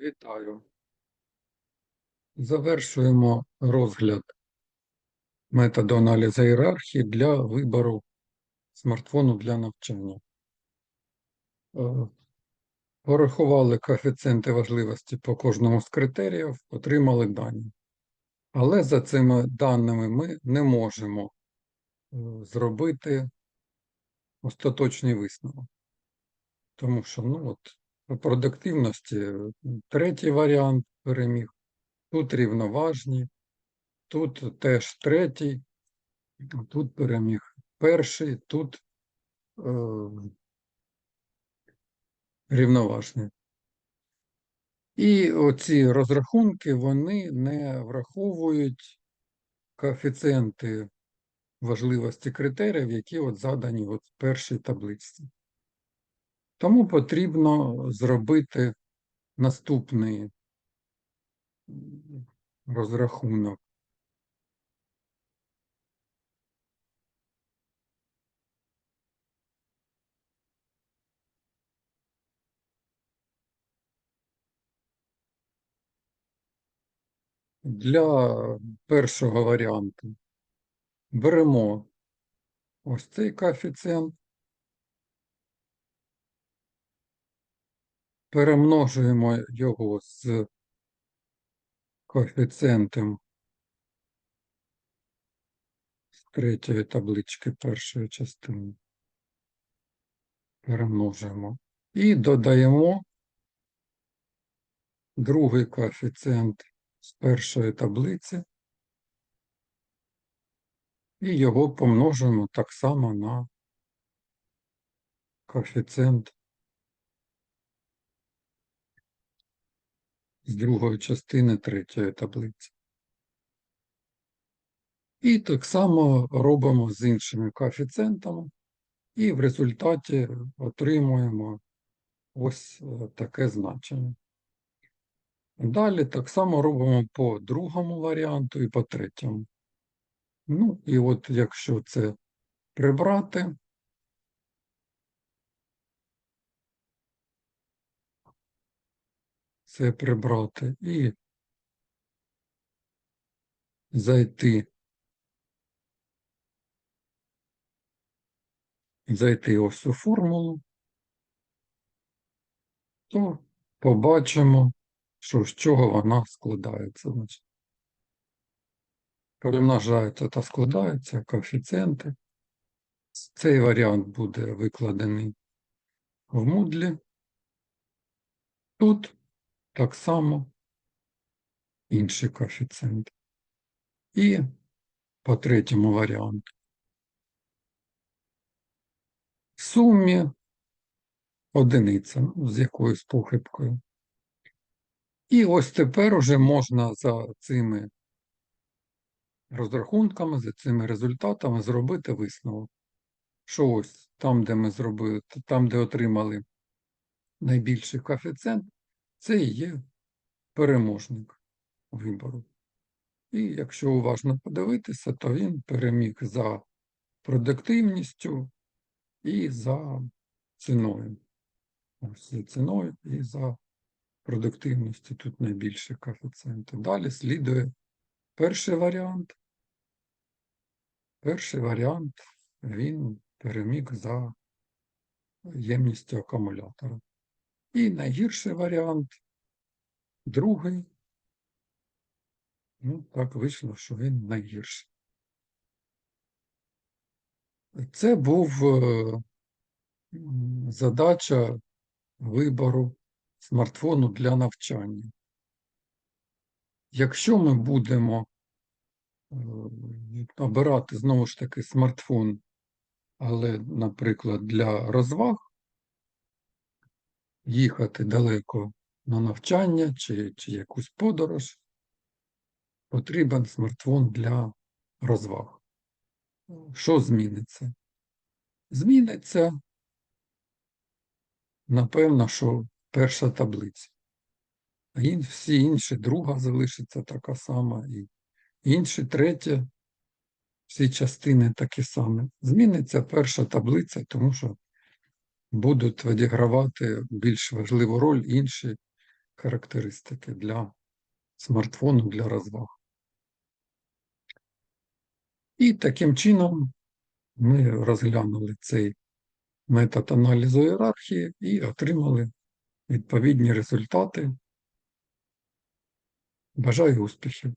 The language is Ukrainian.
Вітаю. Завершуємо розгляд методу аналізу ієрархії для вибору смартфону для навчання. Е, Порахували коефіцієнти важливості по кожному з критеріїв, отримали дані. Але за цими даними ми не можемо е, зробити остаточний висновок. Тому що ну, от, продуктивності. Е, третій варіант переміг, тут рівноважні, тут теж третій, тут переміг перший, тут е, рівноважний. І оці розрахунки вони не враховують коефіцієнти важливості критеріїв, які от задані от в першій таблиці. Тому потрібно зробити наступний розрахунок. Для першого варіанту беремо ось цей коефіцієнт, перемножуємо його з коефіцієнтом з третьої таблички першої частини. Перемножуємо. І додаємо другий коефіцієнт з першої таблиці. І його помножуємо так само на коефіцієнт з другої частини третьої таблиці. І так само робимо з іншими коефіцієнтами, і в результаті отримуємо ось е, таке значення. Далі так само робимо по другому варіанту і по третьому. Ну, і от якщо це прибрати, це прибрати і зайти, зайти ось у формулу, то побачимо, що з чого вона складається. Перемножаються та складаються коефіцієнти. Цей варіант буде викладений в Moodle. Тут так само інший коефіцієнт. І по третьому варіанту. В сумі одиниця ну, з якоюсь похибкою. І ось тепер уже можна за цими розрахунками, за цими результатами зробити висновок. Що ось там, де ми зробили, там, де отримали найбільший коефіцієнт, це і є переможник вибору. І якщо уважно подивитися, то він переміг за продуктивністю і за ціною. Ось за ціною і за продуктивністю тут найбільші коефіцієнти. Далі слідує перший варіант. Перший варіант він переміг за ємністю акумулятора. І найгірший варіант, другий, ну, так вийшло, що він найгірший. Це був е, задача вибору смартфону для навчання. Якщо ми будемо е, обирати знову ж таки смартфон, але, наприклад, для розваг, їхати далеко на навчання чи, чи якусь подорож, потрібен смартфон для розваг. Що зміниться? Зміниться, напевно, що перша таблиця. А ін- всі інші друга залишиться така сама, і інші третя, всі частини такі самі. Зміниться перша таблиця, тому що будуть відігравати більш важливу роль інші характеристики для смартфону для розваг. І таким чином ми розглянули цей метод аналізу ієрархії і отримали відповідні результати. Бажаю успіхів!